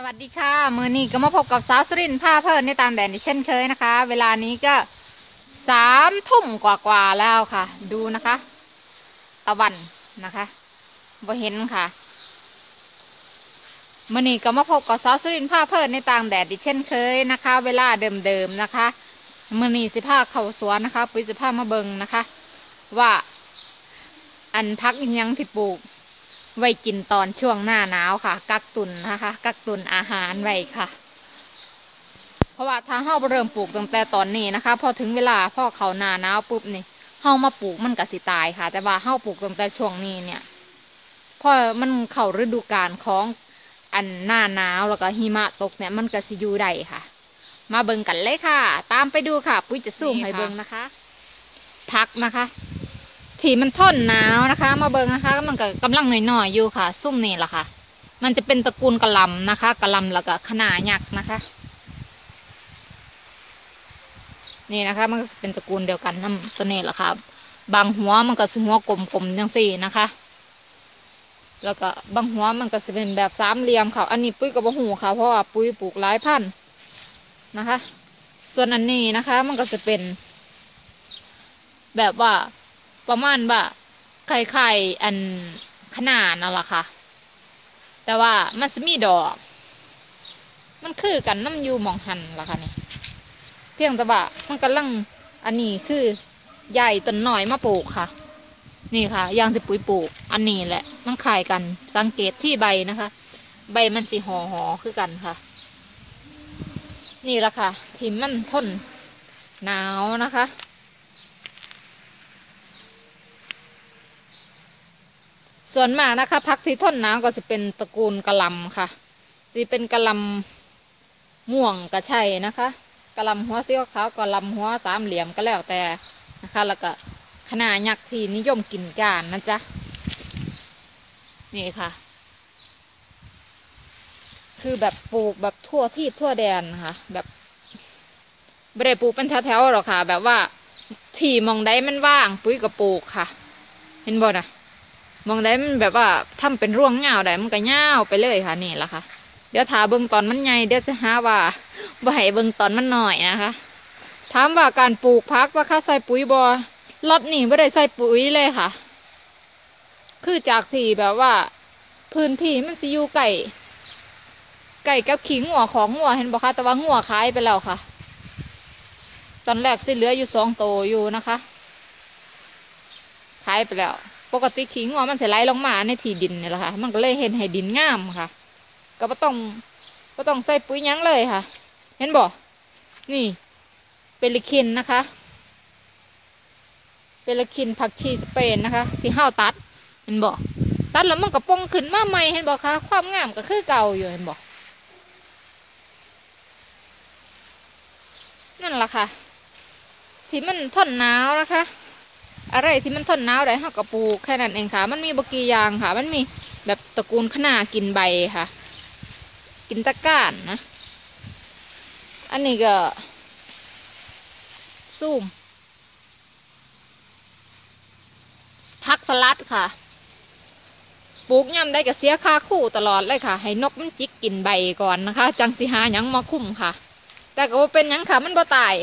สวัสดีค่ะ มือนี้ก็มาพบกับสาวสุรินทร์ผ้าเพิ่นในตามแดนที่เช่นเคยนะคะ เวลานี้ก็สามทุ่มกว่าๆแล้วค่ะ ดูนะคะ ตะวันนะคะบ่เห็นค่ะ มื่อนี้ก็มาพบกับสาวสุรินทร์ผ้าเพิ่นในตางแดดดิเช่นเคยนะคะ เวลาเดิมๆนะคะ มื่อนี้สิผ้าเขาสวนนะคะ ปุ้ยสิผ้ามาเบิงนะคะ ว่าอันพักอิหยังที่ปลูก ไว้กินตอนช่วงหน้าหนาวค่ะ กักตุนนะคะ กักตุนอาหารไว้ค่ะ เพราะว่าถ้าเฮาเริ่มปลูกตั้งแต่ตอนนี้นะคะ พอถึงเวลาพ่อเขาหน้าหนาวปุ๊บนี่เฮามาปลูกมันก็สิตายค่ะ แต่ว่าเฮาปลูกตั้งแต่ช่วงนี้เนี่ยพอมันเข้าฤดูกาลของอันหน้าหนาวแล้วก็หิมะตกเนี่ยมันก็สิอยู่ได้ค่ะ มาเบิ่งกันเลยค่ะ ตามไปดูค่ะ ปุ้ยจะซูมให้เบิ่งนะคะ พักนะคะ ที่มันทนหนาวนะคะ มาเบิงนะคะมันก็กำลังหน่อยๆอยู่ค่ะ ซุ่มนี่แหละค่ะ มันจะเป็นตระกูลกระลำนะคะกระลำแล้วก็ขนายักษ์นะคะ นี่นะคะ มันก็จะเป็นตระกูลเดียวกันนั่นตัวนี้แหละค่ะ บางหัวมันก็สหัวกลมๆจังสี่นะคะ แล้วก็บางหัวมันก็จะเป็นแบบสามเหลี่ยมค่ะ อันนี้ปุ้ยกับะหูค่ะเพราะว่าปุ้ยปลูกหลายพันธุ์นะคะ ส่วนอันนี้นะคะ มันก็จะเป็น แบบว่า ประมาณว่าไข่ไข่อันขนาดนั่นแหละค่ะ แต่ว่ามันจะมีดอก มันคือกันน้ำยูมองหันล่ะค่ะนี่ เพียงแต่ว่ามันกำลังอันนี้คือใหญ่ต้นหน่อยมาปลูกค่ะ นี่ค่ะยางที่ปุ๋ยปลูก อันนี้แหละ มันขายกันสังเกตที่ใบนะคะ ใบมันสีห่อห่อคือกันค่ะ นี่ละค่ะ ที่มันทนหนาวนะคะ ส่วนมากนะคะพักที่ทนหนาวก็จะเป็นตระกูลกะลำค่ะจะเป็นกะลำม่วงกระชัยนะคะกะลำหัวสีขาวกะลำหัวสามเหลี่ยมก็แล้วแต่นะคะ แล้วก็ขนาดยักษ์ที่นิยมกินกานนะจ๊ะนี่ค่ะ คือแบบปลูกแบบทั่วที่ทั่วแดนค่ะ แบบไม่ได้ปลูกเป็นแถวๆหรอกค่ะ แบบว่าที่มองได้มันว่าง ปุ๋ยกับปลูกค่ะ เห็นบ่นะ มองได้มันแบบว่าทำเป็นร่วงเงาได้มันก็เงาไปเลยค่ะนี่แหละค่ะ เดี๋ยวถาเบิ่งตอนมันใหญ่เดี๋ยวจะหาว่าบ่ให้เบิ่งตอนมันหน่อยนะคะถามว่าการปลูกพักว่าค่าใส่ปุ๋ยบอรถนี่ไม่ได้ใส่ปุ๋ยเลยค่ะ คือจากที่แบบว่า พื้นที่มันสิอยู่ไก่ไก่กับขิงหัวของหัวเห็นบอกค่ะ แต่ว่าหัวขายไปแล้วค่ะ ตอนแรกสิเหลืออยู่สองโตอยู่นะคะขายไปแล้ว ปกติขิงหัวมันเสียไหลลงมาในที่ดินนี่แหละค่ะ มันก็เลยเห็นให้ดินงามค่ะ ก็ไม่ต้องไม่ต้องใส่ปุ๋ยยั้งเลยค่ะ เห็นบ่นี่เป็นลิคินนะคะเป็นลิคินผักชีสเปนนะคะ ที่ห้าวตัด เห็นบ่ตัดแล้วมันก็ปงขึ้นมาใหม่เห็นบ่คะความงามก็คือเก่าอยู่เห็นบ่นั่นแหละค่ะ ที่มันทนหนาวนะคะ อะไรที่มันทนหนาวได้เฮากระปลูกแค่นั้นเองค่ะ มันมีบกีอย่างค่ะ มันมีแบบตระกูลขนากินใบค่ะ กินตะก้านนะ อันนี้ก็ซูมพักสลัดค่ะ ปลูกย่ำได้ก็เสียค่าคู่ตลอดเลยค่ะ ให้นกมันจิกกินใบก่อนนะคะ จังสิหาหยังมาคุ้มค่ะ แต่ก็เป็นหยังค่ะ มันบ่ตาย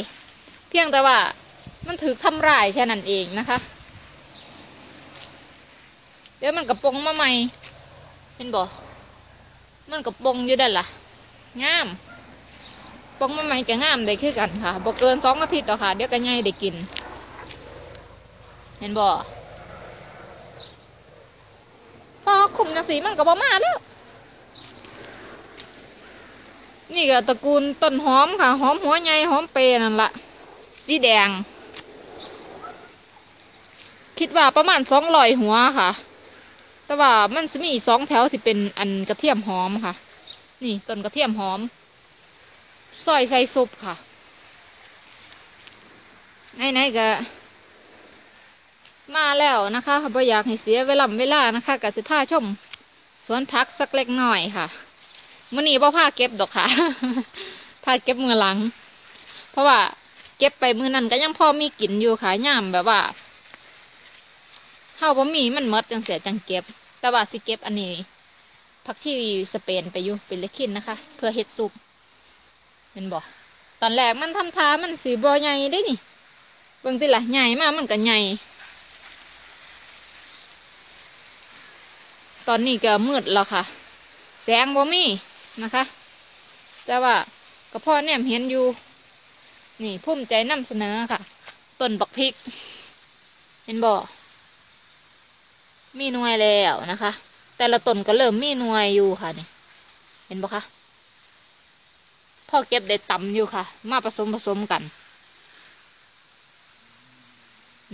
เพียงแต่ว่า มันถือทำร้ายแค่นั้นเองนะคะ เดี๋ยวมันกระปงมาใหม่ เห็นบ่ มันกระปงอยู่ด้านล่ะงามปงมาใหม่ก็งามได้คือกันค่ะบ่เกินสองอาทิตย์หรอกค่ะ เดี๋ยวก็ง่ายได้กิน เห็นบ่พอคุมจังสีมันก็บ่มาแล้วนี่ก็ตระกูลต้นหอมค่ะ หอมหัวใหญ่หอมเปรนั่นละสีแดง คิดว่าประมาณสองรอยหัวค่ะ แต่ว่ามันจะมีสองแถวที่เป็นอันกระเทียมหอมค่ะ นี่ต้นกระเทียมหอมซอยใส่ซุปค่ะไหนๆก็มาแล้วนะคะบ่อยากให้เสียเวลาเวลานะคะกับสิผ้าชม สวนพักสักเล็กน้อยค่ะมื่อนี้บ่ผ้าเก็บดอกค่ะผ้าเก็บมือหลัง เพราะว่าเก็บไปมือนั้นก็ยังพอมีกลิ่นอยู่ค่ะย่ามแบบว่า เฮาบ่มีมันมดจังเสียจังเก็บ แต่ว่าสิเก็บอันนี้ผักชีสเปนไปอยู่เป็นเลคินนะคะ เพื่อเฮ็ดซุปเห็นบ่ตอนแรกมันทำทามันสีบอใหญ่ได้นี่เบิ่งติละใหญ่มากมันก็ใหญ่ตอนนี้ก็มืดแล้วค่ะ แสงบ่มีนะคะ แต่ว่าก็พ่อเนี่ยเห็นอยู่ นี่ภูมิใจนำเสนอค่ะต้นบักพริก เห็นบ่ มีหน่วยแล้วนะคะ แต่ละต้นก็เริ่มมีหน่วยอยู่ค่ะนี่เห็นบ่คะพ่อเก็บได้ต่ำอยู่ค่ะ มาผสมผสมกัน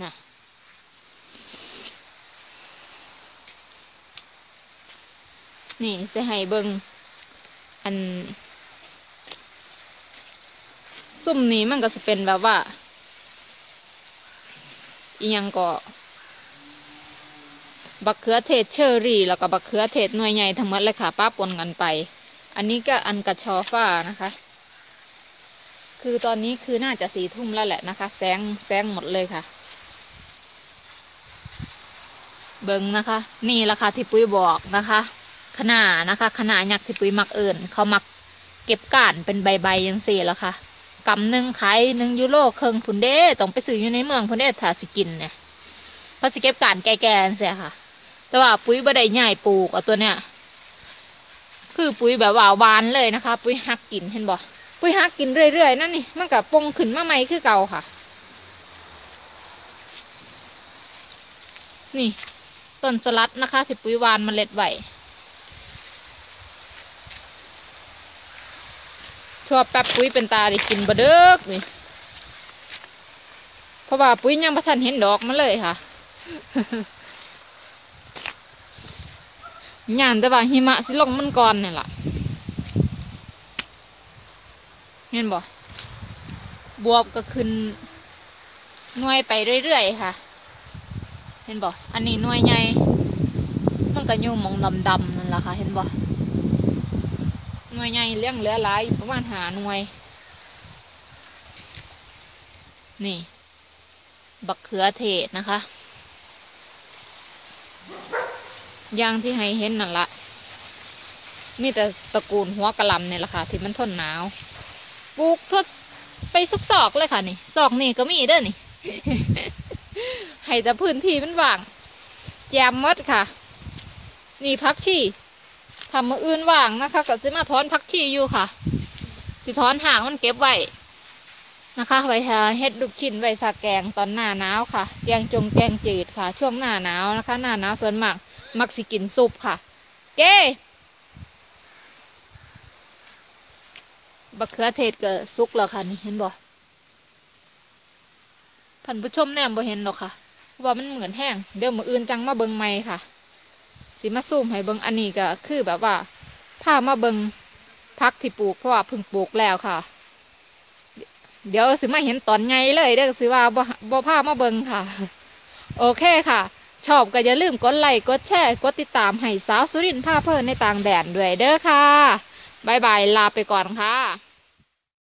นะนี่จะให้เบิงอันซุ่มนี้มันก็จะเป็นแบบว่าอียังก็ บักเขือเทศเชอรี่ แล้วก็บักเขือเทศหน่วยใหญ่ทั้งหมดเลยค่ะป้าปนกันไป อันนี้ก็อันกระชอฟ้านะคะ คือตอนนี้คือน่าจะสี่ทุ่มแล้วแหละนะคะ แสงแสงหมดเลยค่ะ เบิงนะคะ นี่ราคาที่ปุ้ยบอกนะคะขนาดนะคะขนาดยักษ์ที่ปุ้ยมักเอิญเขามักเก็บก้านเป็นใบๆยังสี่แล้วค่ะกำหนึ่งขายหนึ่งยูโรเครื่องพุนเด้ต้องไปซื้ออยู่ในเมืองพุนเด้ถ้าสิกินเนี่ยเพราะสิเก็บก้านแก่ๆเสียค่ะ แต่ว่าปุ้ยบ่ได้ใหญ่ปลูกเอาตัวเนี้ยคือปุ๋ยแบบว่าวานเลยนะคะ ปุ๋ยหักกินเห็นบ่ปุ๋ยหักกินเรื่อยๆนั่นนี่มันกับปงขึ้นมาใหม่คือเก่าค่ะ นี่ต้นสลัดนะคะที่ปุ๋ยวานมเมล็ดไหว้ทั่วแป๊บปุ๋ยเป็นตาได้กินบะเดิกนี่เพราะว่าปุ๋ยยังประทันเห็นดอกมาเลยค่ะ ย่านแต่ว่าหิมะสิลงมันก่อนนี่แหละเห็นบ่บวบก็ขึ้นหน่วยไปเรื่อยๆค่ะ เห็นบ่อันนี้หน่วยใหญ่มันก็อยู่มองดำๆนั่นแหละค่ะ เห็นบ่หน่วยใหญ่เลี้ยงเหลือหลายประมาณหาหน่วย นี่ บักเขือเทศนะคะ อย่างที่ให้เห็นนั่นละมีแต่ตระกูลหัวกระลำเนี่ยแหละค่ะที่มันทนหนาวปลูกทดไปซุกซอกเลยค่ะนี่ซอกนี่ก็มีเด้อนี่ให้แต่พื้นที่มันว่าง แจมมดค่ะ นี่พักชีทำมืออื่นว่างนะคะก็สิมาถอนพักชีอยู่ค่ะ สิถอนหางมันเก็บไว้นะคะไว้ทาเฮ็ดลูกชิ้นไว้สาแกงตอนหน้าหนาวค่ะ แกงจงแกงจืดค่ะ ช่วงหน้าหนาวนะคะ หน้าหนาวส่วนมาก มักสิกินซุปค่ะ เก้บักเขือเทศก็สุกแล้วค่ะนี่เห็นบ่ท่านผู้ชมแน่บ่เห็นหรอกค่ะว่ามันเหมือนแห้งเดี๋ยวมืออื่นจังมาเบิงใหม่ค่ะ สิมาซูมให้เบิงอันนี้ก็คือแบบว่าผ้ามาเบิงพักที่ปลูกเพราะว่าเพิ่งปลูกแล้วค่ะ เดี๋ยวสิมาเห็นตอนไงเลยเด้อสิว่าบ่บ่ผ้ามาเบิงค่ะ โอเคค่ะ ชอบก็อย่าลืมกดไลค์กดแชร์กดติดตามให้สาวสุรินทร์ผ้าเพิ่นในต่างแดนด้วยเด้อค่ะบายบายลาไปก่อนค่ะ